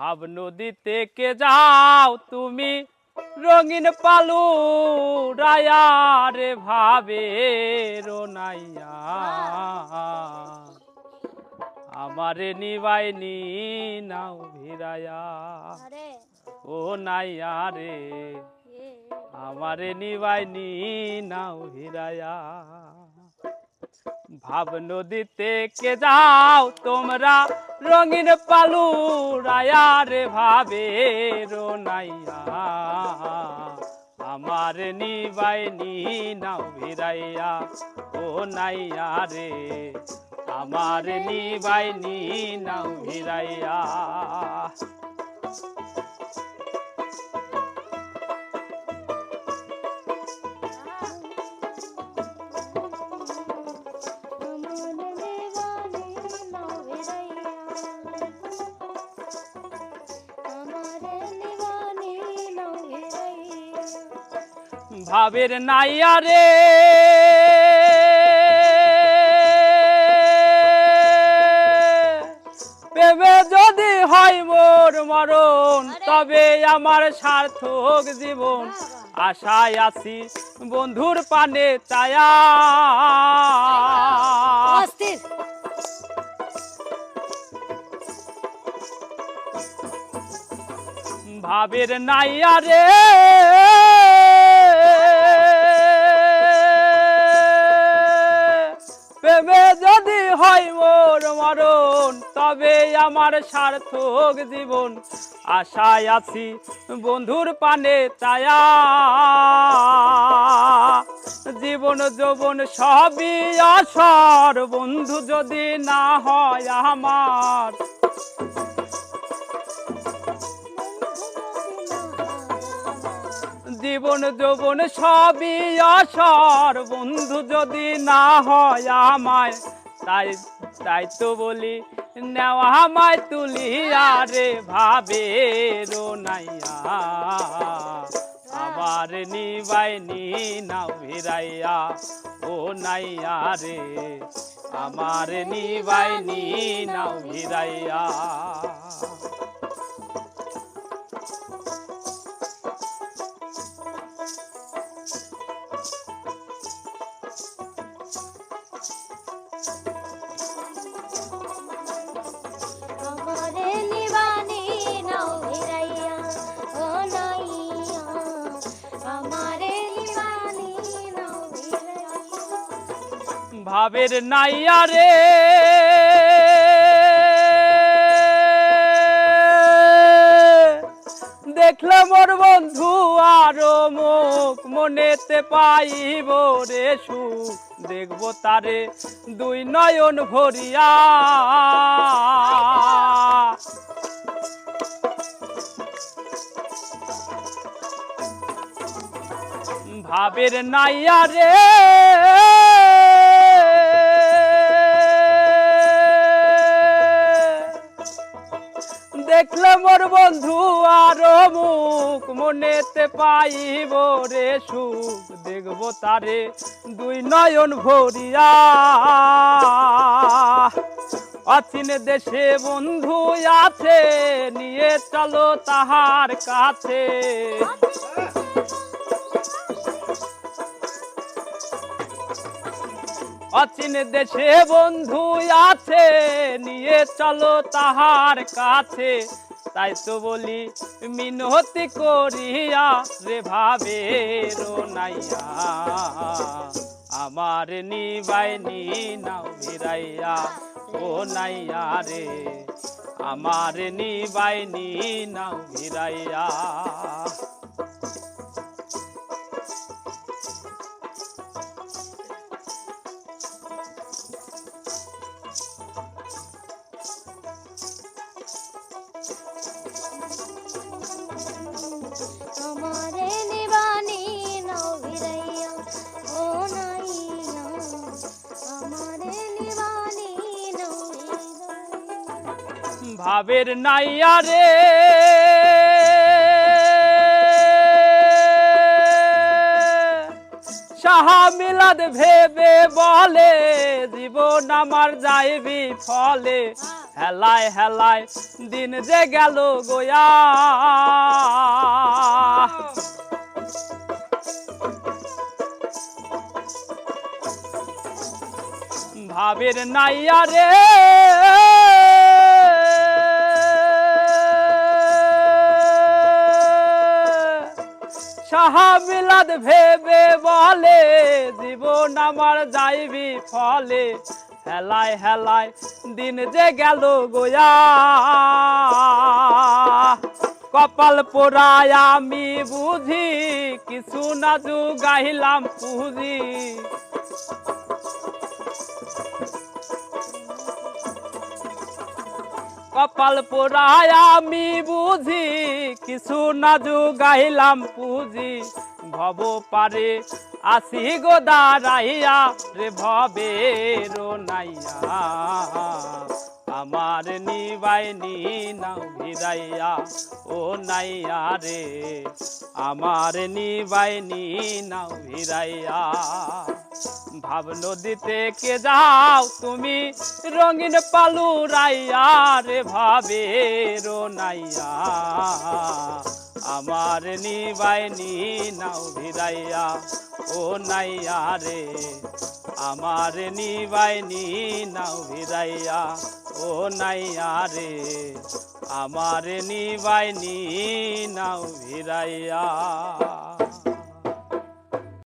ভাব নদীতে কে যাও তুমি? রঙিন পালু রায়া রে ভাবে রোনাইয়া। আমারে নিবাইনি নাও ভিরায়া। ও নাইয়া রে। আমারে নিবাইনি নাও ভিরায়া। ভাব নদীতে কে যাও তোমরা? রঙিন পালু রায়া রে ভাবে রোনাইয়া। আমার নিবাইনি নাও ভিরাইয়া ও নাইয়া রে। আমার নিবাই নাও ভিরাইয়া ভাবের নাইয়া রে। প্রেমে যদি হয় মোর মরণ তবে আমার সার্থক জীবন। আশায় আছি বন্ধুর পানে চায়া ভাবের নাইয়া রে। প্রেমে যদি হয় মোর মরণ, তবে আমার সার্থক জীবন। আশায় আছি বন্ধুর পানে চায়া জীবন যৌবন সবই আসর বন্ধু যদি না হয় আমার। জীবন যৌবন সবই আসর বন্ধু যদি না হয় আমায়, তাই তাই তো বলি, নেওয়া আমায় তুলিয়া রে ভাবে রোনাইয়া আবার নিবাইনি নাও ভিরাইয়া ও নাইয়া রে, আমার নিবাইনি নাও ভিরাইয়া ভাবের নাইয়া রে। দেখলে মোর বন্ধু আরও মুখ মনেতে পাইব রে সুখ। দেখব তারে দুই নয়ন ভরিয়া। ভাবের নাইয়া রে। মোর বন্ধু আর মুখ মনেতে পাইব রে সুখ। দেখব তারে দুই নয়ন ভরিয়া। অচিন দেশে বন্ধু আছে, নিয়ে চলো তাহার কাছে। অচিন দেশে বন্ধু আছে, নিয়ে চলো তাহার কাছে। তাই তো বলি, মিনতি করিয়া রে ভাবে রোনাইয়া, আমার নিবাইনি নাও ভিরাইয়া ও নাইয়া রে, আমার নিবাইনি নাও ভিরাইয়া ভাবের নাইয়া রে। সাহা মিলাদ ভেবে বলে, জীবন আমার যাইবি ফলে হেলায় হেলায় দিন যে গেল গোয়া। ভাবের নাইয়া রে। সাহাবিলাদ ভেবে বলে, জীবন আমার যাইবি ফলে। হেলায় হেলায় দিন যে গেল গোয়া। কপাল পোড়ায় আমি বুঝি, কিছু না গাইলাম পুঁজি। কপাল পোড়ায় আমি বুঝি, কিছু না গাইলাম পুঁজি। ভব পারে আসি গো দাঁড়াইয়া, রে ভবে নাইয়া। আমার নিবাই নি নাও ভিড়াইয়া ও নাইয়া রে। আমার নিবাই নি নাও ভিড়াইয়া ভাব নদীতে কে যাও তুমি রঙিন পালু রাইয়া রে ভাবে রো নাইয়া। আমার নিবাই নি নাও ভিড়াইয়া ও নাইয়া রে। আমার নিবাই নি নাও ভিড়াইয়া ও নাইয়া রে। আমার নিবাই নি নাও ভিড়াইয়া